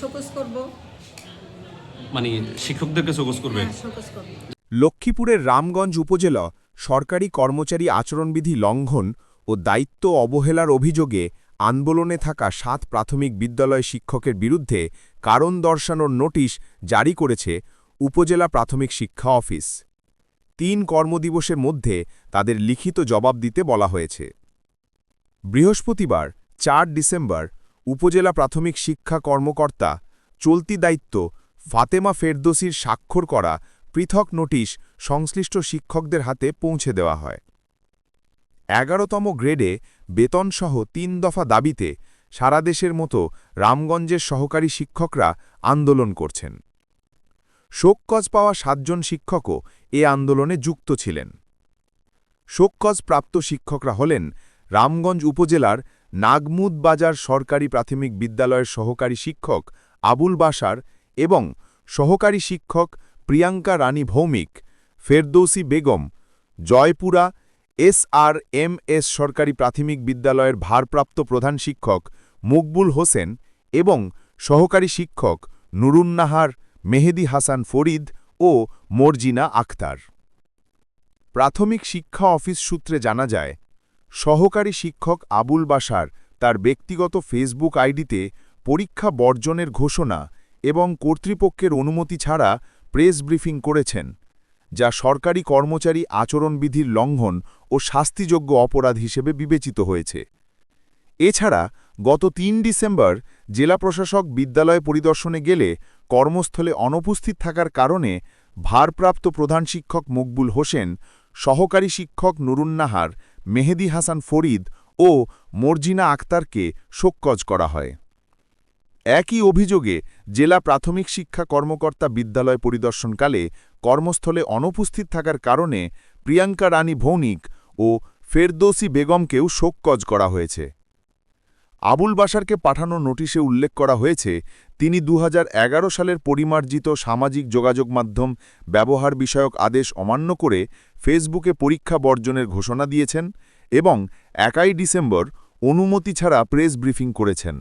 Show cause করব। মানে শিক্ষকদেরকে চোখস করবে? হ্যাঁ করব। লক্ষ্মীপুরের রামগঞ্জ উপজেলা সরকারি কর্মচারী আচরণবিধি লঙ্ঘন ও দায়িত্ব অবহেলার অভিযোগে আন্দোলনে থাকা সাত প্রাথমিক বিদ্যালয় শিক্ষকের বিরুদ্ধে কারণ দর্শানোর নোটিশ জারি করেছে উপজেলা প্রাথমিক শিক্ষা অফিস। তিন কর্মদিবসের মধ্যে তাদের লিখিত জবাব দিতে বলা হয়েছে। বৃহস্পতিবার চার ডিসেম্বর উপজেলা প্রাথমিক শিক্ষা কর্মকর্তা, চলতি দায়িত্ব, ফাতেমা ফেরদোসির স্বাক্ষর করা পৃথক নোটিশ সংশ্লিষ্ট শিক্ষকদের হাতে পৌঁছে দেওয়া হয়। এগারোতম গ্রেডে বেতনসহ তিন দফা দাবিতে সারা দেশের মতো রামগঞ্জের সহকারী শিক্ষকরা আন্দোলন করছেন। শোককজ পাওয়া সাতজন শিক্ষকও এ আন্দোলনে যুক্ত ছিলেন। শোককজ প্রাপ্ত শিক্ষকরা হলেন রামগঞ্জ উপজেলার নাগমুদ বাজার সরকারি প্রাথমিক বিদ্যালয়ের সহকারী শিক্ষক আবুল বাসার এবং সহকারী শিক্ষক Priyanka Rani Bhowmik, Ferdousi Begum, Joypura S R M S সরকারি প্রাথমিক বিদ্যালয়ের ভারপ্রাপ্ত প্রধান শিক্ষক মকবুল হোসেন এবং সহকারী শিক্ষক নুরুন্নাহার, মেহেদি হাসান ফরিদ ও মর্জিনা আখতার। প্রাথমিক শিক্ষা অফিস সূত্রে জানা যায় সহকারী শিক্ষক আবুল বাসার তার ব্যক্তিগত ফেসবুক আইডিতে পরীক্ষা বর্জনের ঘোষণা এবং কর্তৃপক্ষের অনুমতি ছাড়া প্রেস ব্রিফিং করেছেন, যা সরকারি কর্মচারী আচরণবিধির লঙ্ঘন ও শাস্তিযোগ্য অপরাধ হিসেবে বিবেচিত হয়েছে। এছাড়া, গত তিন ডিসেম্বর জেলা প্রশাসক বিদ্যালয় পরিদর্শনে গেলে কর্মস্থলে অনুপস্থিত থাকার কারণে ভারপ্রাপ্ত প্রধান শিক্ষক মকবুল হোসেন সহকারী শিক্ষক নুরুন্নাহার মেহেদি হাসান ফরিদ ও মর্জিনা আক্তারকে শোককজ করা হয়। একই অভিযোগে জেলা প্রাথমিক শিক্ষা কর্মকর্তা বিদ্যালয় পরিদর্শনকালে কর্মস্থলে অনুপস্থিত থাকার কারণে প্রিয়াঙ্কা রানী ভৌনিক ও ফেরদৌসি বেগমকেও শোককজ করা হয়েছে। আবুল বাসারকে পাঠানো নোটিশে উল্লেখ করা হয়েছে, তিনি দু হাজার এগারো সালের পরিমার্জিত সামাজিক যোগাযোগ মাধ্যম ব্যবহার বিষয়ক আদেশ অমান্য করে ফেসবুকে পরীক্ষা বর্জনের ঘোষণা দিয়েছেন এবং একাই ডিসেম্বর অনুমতি ছাড়া প্রেস ব্রিফিং করেছেন।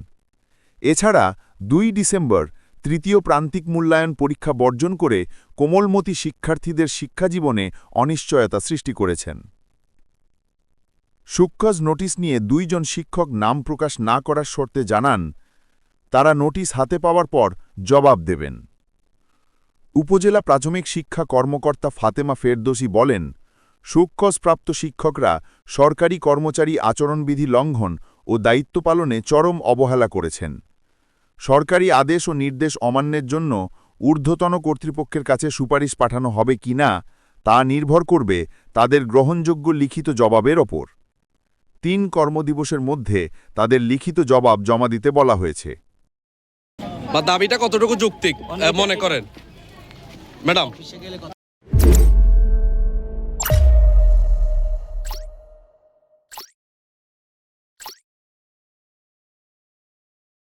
এছাড়া দুই ডিসেম্বর তৃতীয় প্রান্তিক মূল্যায়ন পরীক্ষা বর্জন করে কোমলমতি শিক্ষার্থীদের শিক্ষাজীবনে অনিশ্চয়তা সৃষ্টি করেছেন। সুক্ষজ নোটিশ নিয়ে দুইজন শিক্ষক নাম প্রকাশ না করার শর্তে জানান, তারা নোটিশ হাতে পাওয়ার পর জবাব দেবেন। উপজেলা প্রাথমিক শিক্ষা কর্মকর্তা ফাতেমা ফেরদোসি বলেন সুক্ষজপ্রাপ্ত শিক্ষকরা সরকারি কর্মচারী আচরণবিধি লঙ্ঘন ও দায়িত্ব পালনে চরম অবহেলা করেছেন। সরকারি আদেশ ও নির্দেশ অমান্যের জন্য ঊর্ধ্বতন কর্তৃপক্ষের কাছে সুপারিশ পাঠানো হবে কিনা তা নির্ভর করবে তাদের গ্রহণযোগ্য লিখিত জবাবের ওপর। তিন কর্মদিবসের মধ্যে তাদের লিখিত জবাব জমা দিতে বলা হয়েছে। বা দাবিটা কতটুকু যৌক্তিক মনে করেন? ম্যাডাম।